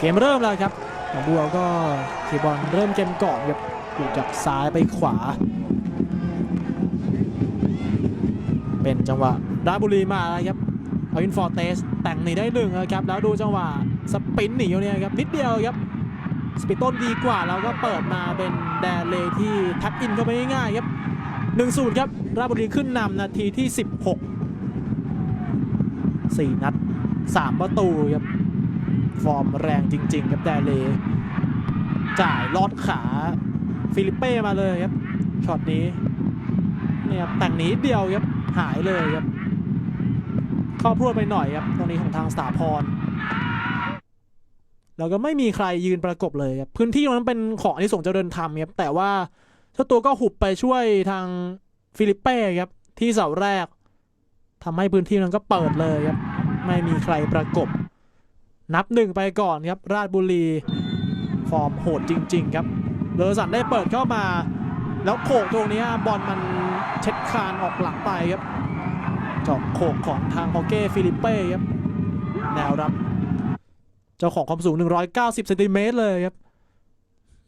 เกมเริ่มแล้วครับหนองบัวก็ทีบอลเริ่มเกมก่อนครับอยู่จากซ้ายไปขวา เป็นจังหวะราบุรีมาครับเอาวินฟอร์เตสแต่งหนีได้หนึ่งครับแล้วดูจังหวะสปินหนีเนี่ยครับนิดเดียวครับสปีดต้นดีกว่าแล้วก็เปิดมาเป็นแดนเลที่ท็บอินเข้าไปง่ายๆครับ1-0ครับราบุรีขึ้นนำนาทีที่ 16 4 นัด 3 ประตูครับ ฟอร์มแรงจริง ๆ ครับแดนเลจ่ายลอดขาฟิลิปเป้มาเลยครับช็อตนี้เนี่ยแต่งหนีเดียวครับหายเลยครับ เข้าพรวดไปหน่อยครับ ตรงนี้ของทางสตาพร แล้วก็ไม่มีใครยืนประกบเลยครับ พื้นที่ตรงนั้นเป็นของที่ส่งเจริญธรรมครับ แต่ว่าเจ้าตัวก็หุบไปช่วยทางฟิลิปเป้ครับ ที่เสาแรกทำให้พื้นที่นั้นก็เปิดเลยครับ ไม่มีใครประกบ นับหนึ่งไปก่อนครับ ราชบุรี ฟอร์มโหดจริง ๆ ครับเลอสันได้เปิดเข้ามา แล้วโขกตรงนี้บอลมันเช็ดคานออกหลังไปครับจาะโขกของทางฮอเก้ฟิลิปเป้ครับแนวรับ เจ้าของความสูง 190เซนติเมตรเลยครับ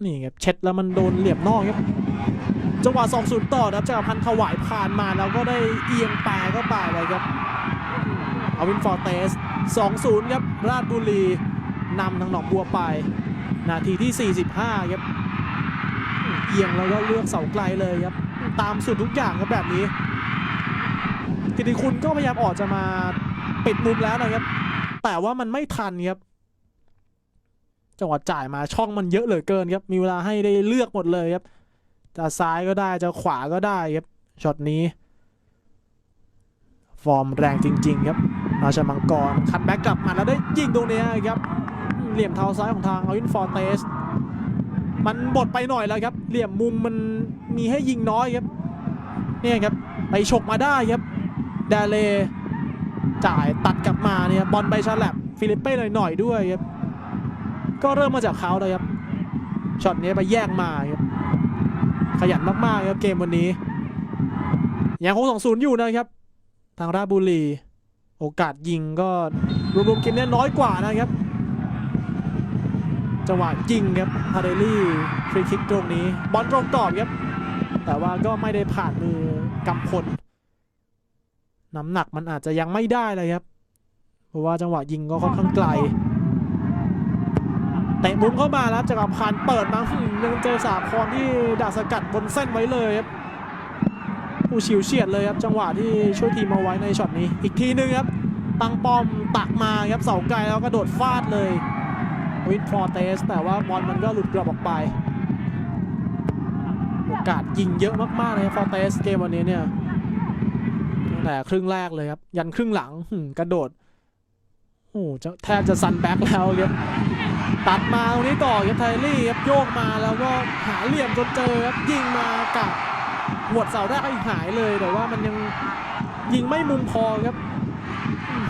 นี่ครับเช็ดแล้วมันโดนเหลี่ยมนอกครับจังหวะ 2-0 ต่อครับจากรพันธ์ถวายผ่านมาแล้วก็ได้เอียงแปรเข้าไปเลยครับ เอาวินฟอร์เตส 2-0 ครับ ราชบุรีนำทางหนองบัวไป นาทีที่ 45 ครับ เอียงแล้วก็เลือกเสาไกลเลยครับ ตามสุดทุกอย่างครับแบบนี้ กิติคุณก็พยายามออกจะมาปิดมุมแล้วนะครับ แต่ว่ามันไม่ทันครับ จังหวะจ่ายมาช่องมันเยอะเหลือเกินครับ มีเวลาให้ได้เลือกหมดเลยครับ จะซ้ายก็ได้ จะขวาก็ได้ครับ ช็อตนี้ ฟอร์มแรงจริง ๆ ครับ ราชมังกรคัดแบ็กกลับมาแล้วได้ยิงตรงนี้ครับเหลี่ยมเท้าซ้ายของทางอวินฟอร์เตส มันบดไปหน่อยแล้วครับ เหลี่ยมมุมมันมีให้ยิงน้อยครับเนี่ยครับไปฉกมาได้ครับแดเลจ่ายตัดกลับมาเนี่ยบอลไปฉลับฟิลิปเป้หน่อยๆด้วยครับก็เริ่มมาจากเขาเลยครับช็อตนี้ไปแยกมาครับขยันมากๆครับเกมวันนี้ยังคงสองศูนย์อยู่นะครับ ทางราชบุรี โอกาสยิงก็รวมๆเกมนี้น้อยกว่านะครับจังหวะยิงครับฮาเดลี่ฟรีคิกตรงนี้บอลตรงกรอบครับ แต่ว่าก็ไม่ได้ผ่านมือกำพลน้ำหนักมันอาจจะยังไม่ได้เลยครับ เพราะว่าจังหวะยิงก็ค่อนข้างไกลเตะมุมเข้ามาแล้วจากรพันธ์เปิดมาหืมยังเจอสาพรที่ดักสกัดบนเส้นไว้เลยครับ ผู้ชิวเฉียดเลยครับจังหวะที่ช่วยทีมเอาไว้ในช็อตนี้ อีกทีหนึงครับตังปอมตักมาครับเสาไกลแล้วกระโดดฟาดเลยวินฟอร์เตส แต่ว่าบอลมันก็หลุดกลับออกไปโอกาสยิงเยอะมากๆเลยฟอร์เตสเกมวันนี้เนี่ยตั้งแต่ครึ่งแรกเลยครับ ยันครึ่งหลังกระโดดโอ้แทบจะซันแบ็กแล้วครับตัดมาตรงนี้ต่อครับไทลี่ครับโยกมาแล้วก็หาเหลี่ยมจนเจอครับยิงมากับ หัวดเสาแรกอีกหายเลยแต่ว่ามันยังยิงไม่มุมพอครับ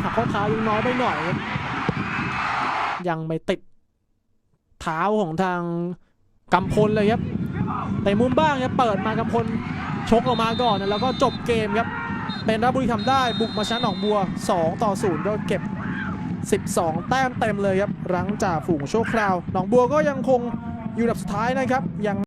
หักข้อเท้ายังน้อยไปหน่อยครับยังไม่ติดเท้าของทางกำพลเลยครับแต่มุมบ้างครับเปิดมากำพลชกออกมาก่อนแล้วก็จบเกมครับ เป็นราชบุรีทำได้บุกมาชนะหนองบัว 2 ต่อ 0 ก็เก็บ 12 แต้มเต็มเลยครับหลังจากฝูงโชั่วคราว หนองบัวก็ยังคงอยู่ดับสุดท้ายนะครับยัง